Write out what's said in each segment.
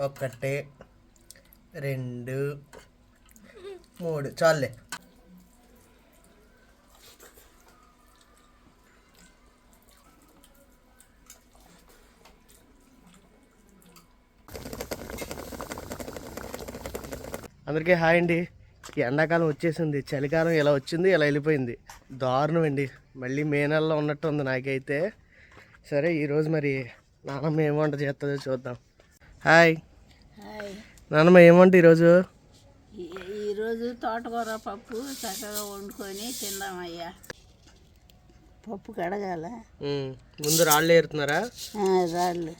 ఒకటి రెండు మూడు. చాలులే. అందరికీ హాయ్ అండి. ఎండాకాలం వచ్చేసింది. చలికాలం ఇలా వచ్చింది ఇలా వెళ్ళిపోయింది. దారుణం అండి. మళ్ళీ మే నెలలో ఉన్నట్టు ఉంది నాకైతే. సరే ఈరోజు మరి నానమ్మ ఏం వంట చేస్తుందో చూద్దాం. హాయ్. నాన్నమ్మ ఏం వంట ఈరోజు? ఈ- ఈరోజు తోటకూర పప్పు చక్కగా వండుకొని తిందామయ్యా. పప్పు కడగాల. ముందు రాళ్ళు ఏరుతున్నారా? రాళ్ళు.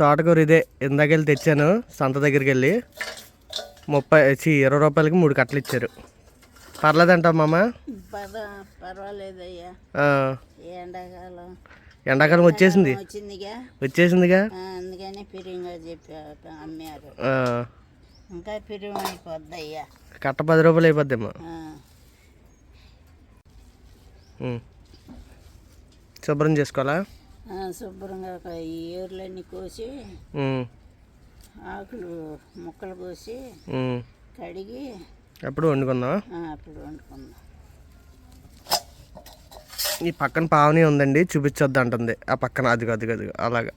తోటకూర ఇదే. ఇందాకెళ్ళి తెచ్చాను సంత దగ్గరికి వెళ్ళి ముప్పై చి ఇరవై రూపాయలకి మూడు కట్టలు ఇచ్చారు. పర్లేదంటావు మామ? పర్వాలేదయ్యా. ఎండాకాలం. ఎండాకాలం వచ్చేసింది. వచ్చేసిందిగా? అందుకని అమ్మారు. ఇంకా పిరియం అయిపోద్దయ్యా. కట్ట పది రూపాయలు అయిపోద్దేమో. ఆ, ఉమ్. శుభ్రం చేసుకోవాలా? శుభ్రంగా ఒక ఈ ఏర్లన్నీ కోసి ఆకులు ముక్కలు కోసి. కడిగి అప్పుడు వండుకుందాం అప్పుడు వండుకుందాం ఈ పక్కన పావని ఉందండి చూపించొద్దు అంటుంది. ఆ పక్కన అది అది అది అలాగా.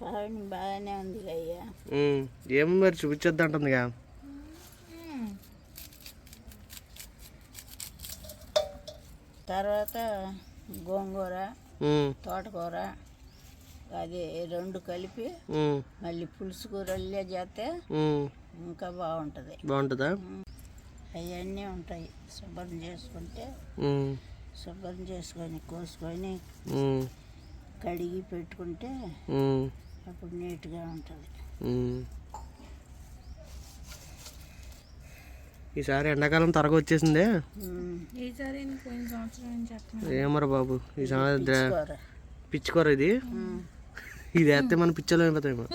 పావని బాగానే ఉంది అయ్యా. ఏమో మరి చూపించొద్దు అంటుందిగా? తర్వాత గోంగూర తోటకూర అది రెండు కలిపి మళ్ళీ పులుసు కూరల్లే చేస్తే. ఇంకా బాగుంటుంది. బాగుంటుందా? అవన్నీ ఉంటాయి. శుభ్రం చేసుకుంటే శుభ్రం చేసుకొని కోసుకొని కడిగి పెట్టుకుంటే అప్పుడు నీట్గా ఉంటుంది. ఈసారి ఎండాకాలం త్వరగా వచ్చేసిందే. ఈసారి ఏమరా బాబు ఈ సంవత్సరం కూర. పిచ్చుకోర ఇది? ఇది వేస్తే మన పిచ్చలో అయిపోతాయేమో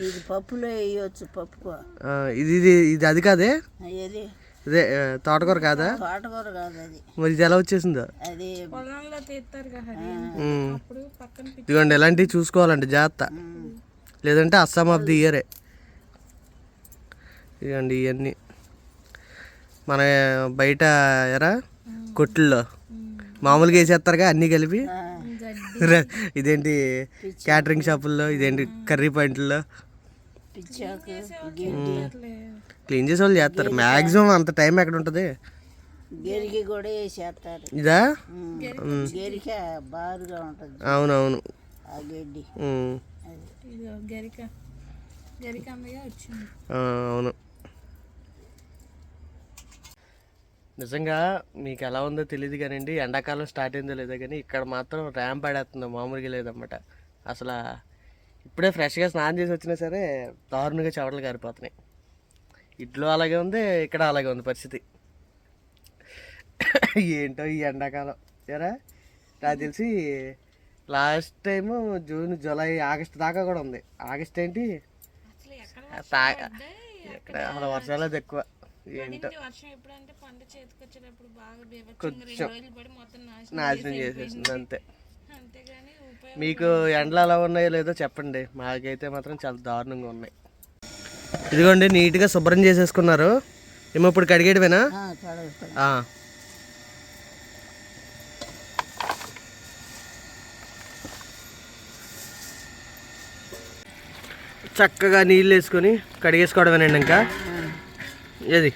ఇది పప్పులో వేయవచ్చు పప్పు ఆ, ఇది ఇది ఇది అది కాదే? ఆ, తోటకూర కాదా? తోటకూర కాదు అది. మరి ఇది ఎలా వచ్చేసిందో? అది ఉమ్. ఇదిగోండి ఇలాంటివి చూసుకోవాలండి జాగ్రత్త. లేదంటే అస్సాం ఆఫ్ ది ఇయరే. ఇదిగోండి ఇవన్నీ మన బయట ఎరా కొట్టుల్లో. మామూలుగా వేసేస్తారుగా అన్నీ కలిపి. ఇదేంటి క్యాటరింగ్ షాపుల్లో ఇదేంటి కర్రీ పాయింట్లో క్లీన్ చేసే వాళ్ళు చేస్తారు. మ్యాక్సిమం అంత టైం ఎక్కడ ఉంటుంది? కూడా ఇదా? ఉమ్, గెరిక బారుగా ఉంటుంది. అవునవును. ఆ గడ్డి. ఉమ్. గెరిక. గెరిక వచ్చింది. ఆ, అవును. నిజంగా మీకు ఎలా ఉందో తెలియదు కానివ్వండి ఎండాకాలం స్టార్ట్ అయిందో లేదో కానీ ఇక్కడ మాత్రం ర్యాంప్ పడేస్తుంది మామూలుగా లేదన్నమాట. అసలు ఇప్పుడే ఫ్రెష్గా స్నానం చేసి వచ్చినా సరే దారుణంగా చెవటలు కారిపోతున్నాయి ఇట్లో అలాగే ఉంది ఇక్కడ అలాగే ఉంది పరిస్థితి. ఏంటో ఈ ఎండాకాలం. ఎరా నాకు తెలిసి last time June July August దాకా కూడా ఉంది. ఆగస్ట్ ఏంటి? అసలు వర్షాలు ఎక్కువ. వర్షం ఎప్పుడంటే పంట బాగా నాశనం చేసేసింది అంతే. అంతేగాని ఉపయోగం మీకు ఎండలు ఎలా ఉన్నాయో లేదో చెప్పండి. మాకైతే మాత్రం చాలా దారుణంగా ఉన్నాయి. ఇదిగోండి నీట్గా శుభ్రం చేసేసుకున్నారు. ఏమో ఇప్పుడు కడిగేటివేనా. చక్కగా నీళ్ళు వేసుకొని కడిగేసుకోవడమేనండి ఇంకా. ఏది?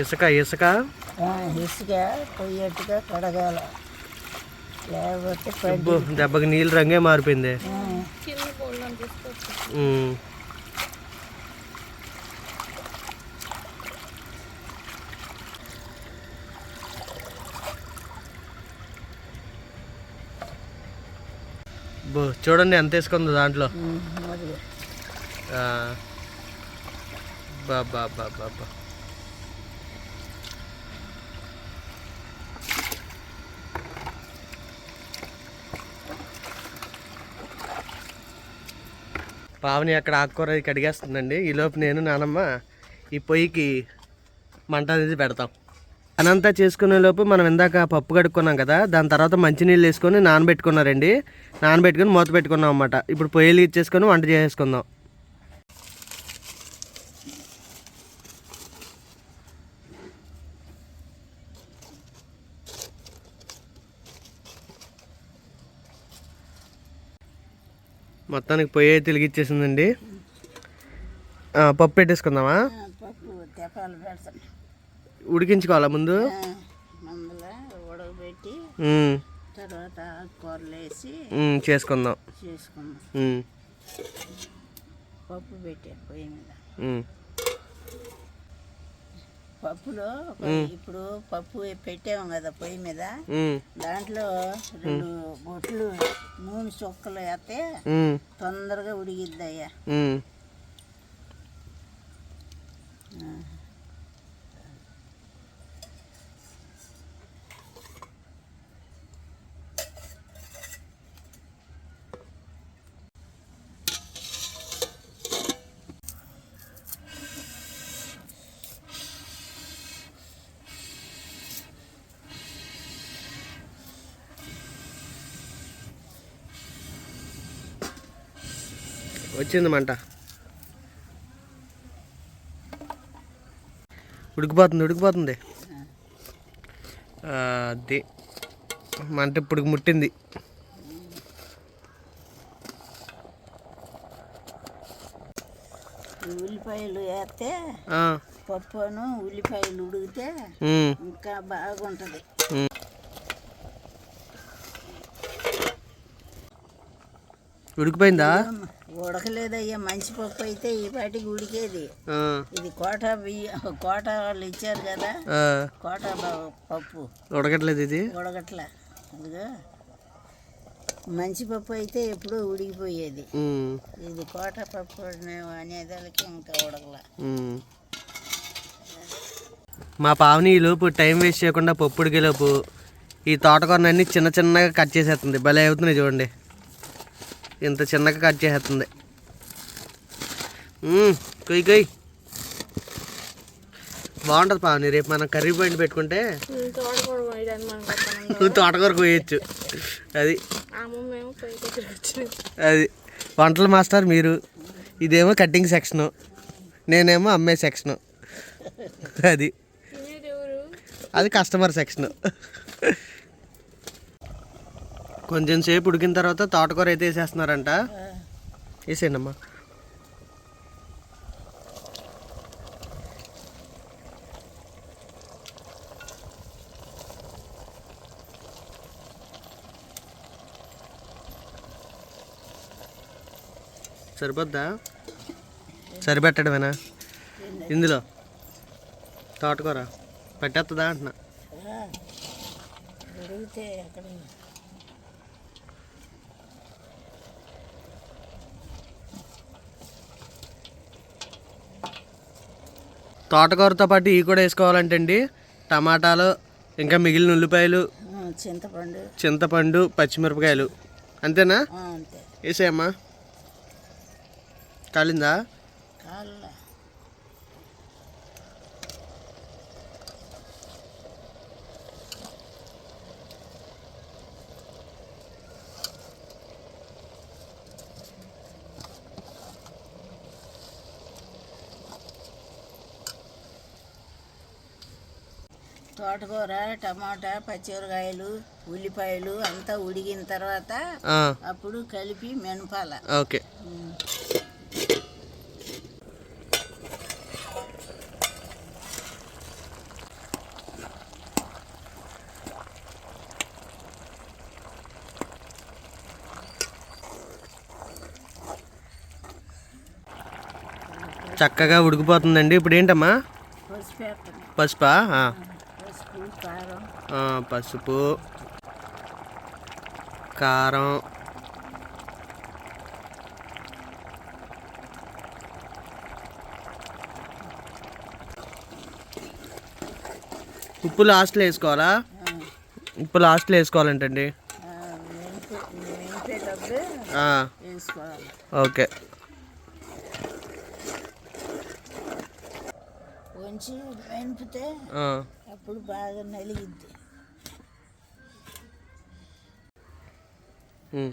ఇసుక ఇసుక. ఇసుక పొయ్యట్టుగా కడగాల. లేకపోతే దెబ్బకి నీళ్ళు రంగే మారిపోయింది. చూడండి ఎంత వేసుకుందో దాంట్లో. పావని అక్కడ ఆకుకూర కడిగేస్తుందండి. ఈలోపు నేను నానమ్మ ఈ పొయ్యికి మంట అనేది పెడతాం. అనంతా చేసుకునే లోపు మనం ఇందాక పప్పు కడుక్కున్నాం కదా దాని తర్వాత మంచినీళ్ళు వేసుకొని నానబెట్టుకున్నారండి. నానబెట్టుకొని మూత పెట్టుకున్నాం అన్నమాట. ఇప్పుడు పొయ్యిలు ఇచ్చేసుకొని వంట చేసుకుందాం మొత్తానికి పొయ్యి అయితే వెలిగిచ్చేసిందండి పప్పు పెట్టేసుకుందామా ఆ, పప్పు తెపాలు పెడతాం ఉడికించుకోవాలా ముందు? మందుల ఉడకబెట్టి తర్వాత వేసి ఉమ్, చేసుకుందాం. ఉమ్, పప్పు పెట్టా పొయ్యి మీద. పప్పులో ఇప్పుడు పప్పు పెట్టాము కదా పొయ్యి మీద. దాంట్లో రెండు బొట్లు నూనె చుక్కలు వేస్తే తొందరగా ఉడిగిద్ది అయ్యా వచ్చింది మంట. ఉడికిపోతుంది ఉడికిపోతుంది. అది. మంట ఇప్పుడు ముట్టింది. ఉల్లిపాయలు వేస్తే పప్పును ఉల్లిపాయలు ఉడికితే ఇంకా బాగుంటుంది. ఉడికిపోయిందా. ఉడకలేదయ్యా మంచి పప్పు అయితే ఈ పాటికి ఉడికేది ఇది కోట బియ్య కోట వాళ్ళు ఇచ్చారు కదా కోట పప్పు. ఉడకట్లేదు ఇది? ఉడకట్లే. మంచి పప్పు అయితే ఎప్పుడూ ఉడికిపోయేది. ఇది కోట పప్పు అనే- అనేదానికి ఇంకా ఉడకల. మా పావని ఈ లోపు టైం వేస్ట్ చేయకుండా పప్పు ఉడికేలోపు ఈ తోటకూరనన్నీ చిన్న చిన్నగా కట్ చేసేస్తుంది. భలే అవుతున్నాయి చూడండి. ఇంత చిన్నగా కట్ చేసేస్తుంది మ్మ్, కొయ్యి కొయ్యి బాగుంటుంది పావని రేపు మనం కర్రీ పాయింట్ పెట్టుకుంటే గొప్పనంగా తోటకూర కొయ్యొచ్చు. అది. అది. వంటల మాస్టర్ మీరు ఇదేమో కటింగ్ సెక్షను. నేనేమో అమ్మే సెక్షను. అది. అది కస్టమర్ సెక్షన్. కొంచెం సేపు ఉడికిన తర్వాత తోటకూర అయితే వేసేస్తున్నారంట. వేసేయండి అమ్మా సరిపోద్దా? సరిపెట్టడమేనా? ఇందులో. తోటకూర. పట్టేస్తుందా అంటున్నా. తోటకూరతో పాటు ఇవి కూడా వేసుకోవాలంటే అండి టమాటాలు ఇంకా మిగిలిన ఉల్లిపాయలు చింతపండు. చింతపండు పచ్చిమిరపకాయలు. అంతేనా? వేసేయమ్మా. కాలిందా? తోటకూర టమాటా పచ్చిమిరకాయలు ఉల్లిపాయలు అంతా ఉడిగిన తర్వాత అప్పుడు కలిపి మెనపాల ఓకే. చక్కగా ఉడికిపోతుందండి. ఇప్పుడు ఏంటమ్మా పసుపా? పసుపు కారం ఉప్పు లాస్ట్లో వేసుకోవాలా? ఉప్పు లాస్ట్లో వేసుకోవాలంటండి. ఓకే. వెంపితే ఆ, అప్పుడు బాగా నలిగిద్ది. Uh.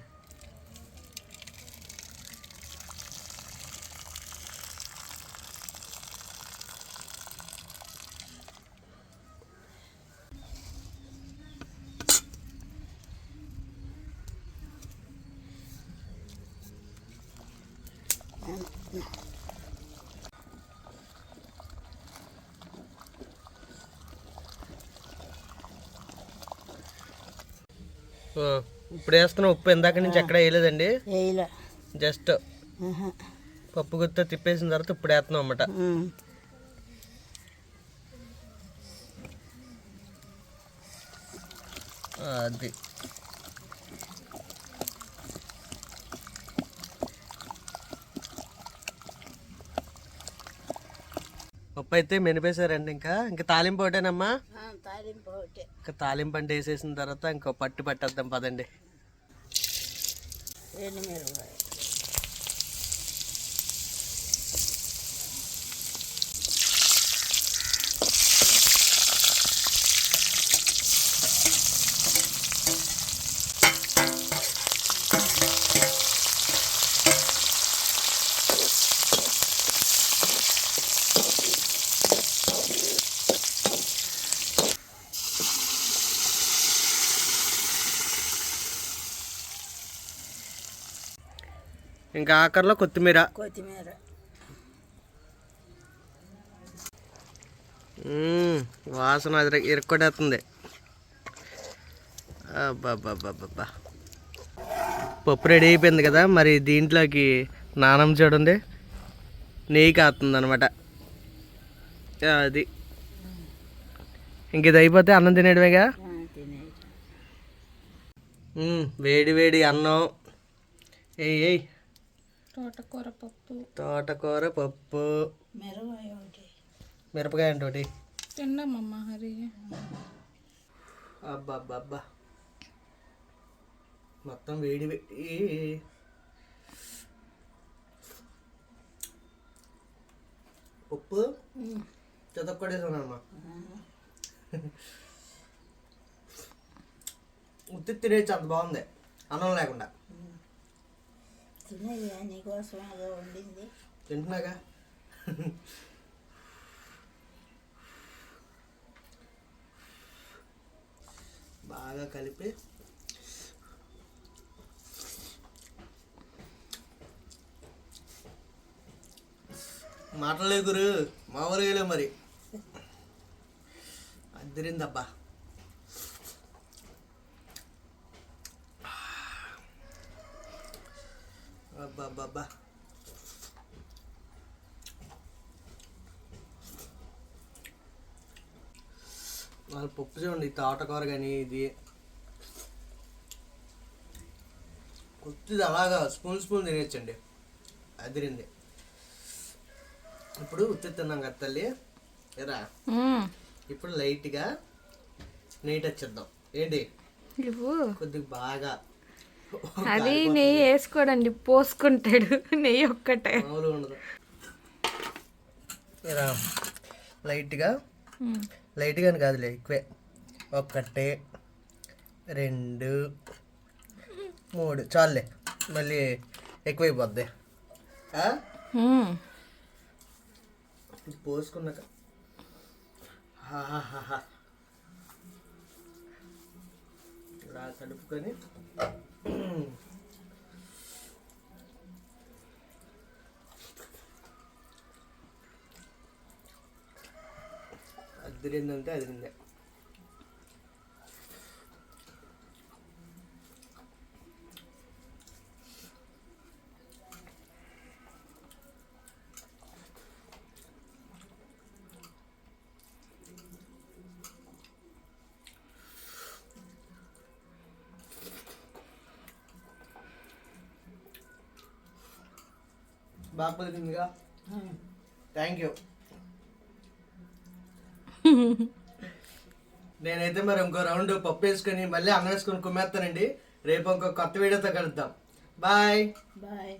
ఇప్పుడు వేస్తున్న ఉప్పు ఇందాక నుంచి ఎక్కడ వేయలేదండి? వేయలే. జస్ట్. పప్పు గుత్త తిప్పేసిన తర్వాత ఇప్పుడు వేస్తున్నాం అన్నమాట. అది. పప్పు అయితే మెనిపేశారండి ఇంకా. ఇంకా తాలింపు ఒకటేనమ్మా? తాలింపు ఒకటే. ఇంకా తాలింపు అంటే వేసేసిన తర్వాత ఇంకో పట్టు పట్టేద్దాం పదండి. రెండు మిరపకాయ ఇంకా ఆఖరిలో కొత్తిమీర. కొత్తిమీర. వాసన అది ఇరుక్కొట్టేస్తుంది. అబ్బాబ్బాబ్బాబ్బా పప్పు రెడీ అయిపోయింది కదా మరి దీంట్లోకి నానం చూడండి. నెయ్యి కాస్తుంది అనమాట అది. ఇంక ఇది అయిపోతే అన్నం తినేయడమేగా? వేడి వేడి అన్నం. ఏయ్ ఏయ్ తోటకూర పప్పు. తోటకూర పప్పు. మిరపకాయ ఒకటి. మిరపకాయ అంటే ఒకటి. తిన్నామమ్మ హరి. అబ్బా అబ్బా అబ్బా మొత్తం వేడి వేడి ఉప్పు చదవకూడేసానమ్మా ఉత్తి తినేసి అంత బాగుంది. అన్నం లేకుండా. తినేది నీకోసం ఏదో వండింది తింటున్నాగా? బాగా కలిపి మాటలే గురు మామూలుగా మరి. అద్దరిందబ్బా. అబ్బా వాళ్ళ పప్పు చూడండి తోటకూర కానీ ఇది. కొద్దిది అలాగా స్పూన్ స్పూన్ తినేయచ్చండి. అదిరింది ఇప్పుడు ఉత్తి తిన్నాం కదా తల్లి. ఎరా? ఇప్పుడు లైట్గా నెయ్యి టచ్ చేద్దాం. ఏంటి? కొద్దిగా బాగా అది నెయ్యి వేసుకోడండి పోసుకుంటాడు. నెయ్యి ఒక్కటే. లైట్గా. లైట్గా కాదులే ఎక్కువే. ఒకటి రెండు మూడు. చాలులే. మళ్ళీ ఎక్కువైపోద్ది. పోసుకున్నాక. ఇలా కలుపుకొని అదిరిందంటే అదిరిందే బాగా పలికిందిగా థ్యాంక్ యూ నేనైతే మరి ఇంకో రౌండ్ పప్పు వేసుకొని మళ్ళీ అన్నం వేసుకొని కుమ్మేస్తానండి. రేపు ఇంకో కొత్త వీడియోతో కలుద్దాం. Bye bye